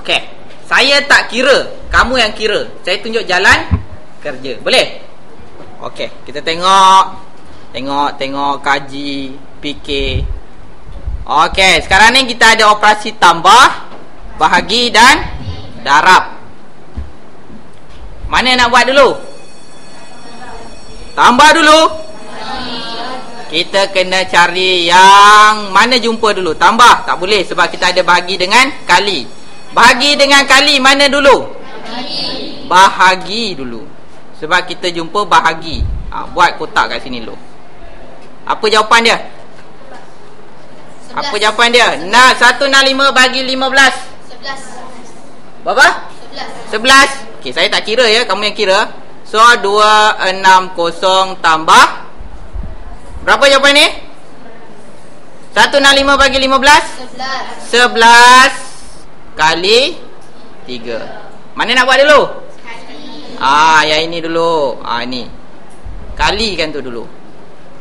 Okey. Saya tak kira, kamu yang kira. Saya tunjuk jalan kerja. Boleh? Okey, kita tengok. Tengok, tengok, kaji, fikir. Okey, sekarang ni kita ada operasi tambah, bahagi dan darab. Mana nak buat dulu? Tambah dulu. Kita kena cari yang mana jumpa dulu. Tambah tak boleh sebab kita ada bahagi dengan kali. Bahagi dengan kali mana dulu? Bahagi. Bahagi dulu. Sebab kita jumpa bahagi. Ha, buat kotak kat sini dulu. Apa jawapan dia? 11. Apa jawapan dia? Nah, 165 bagi 15. 11. Berapa? 11. 11. Okey, saya tak kira ya, kamu yang kira. So 260 tambah Berapa jawapan ni? 165 bagi 15 11 11 kali 3 Mana nak buat dulu? Kali. Ah, yang ini dulu. Ah, ini. Kali kan tu dulu.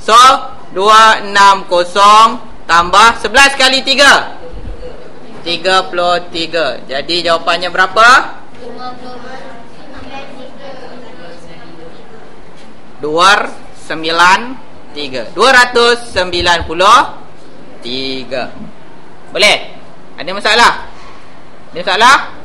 So 260 tambah 11 kali 3 33 Jadi jawapannya berapa? 50 Dua sembilan tiga. Dua ratus sembilan puluh tiga. Boleh? Ada masalah? Ada masalah?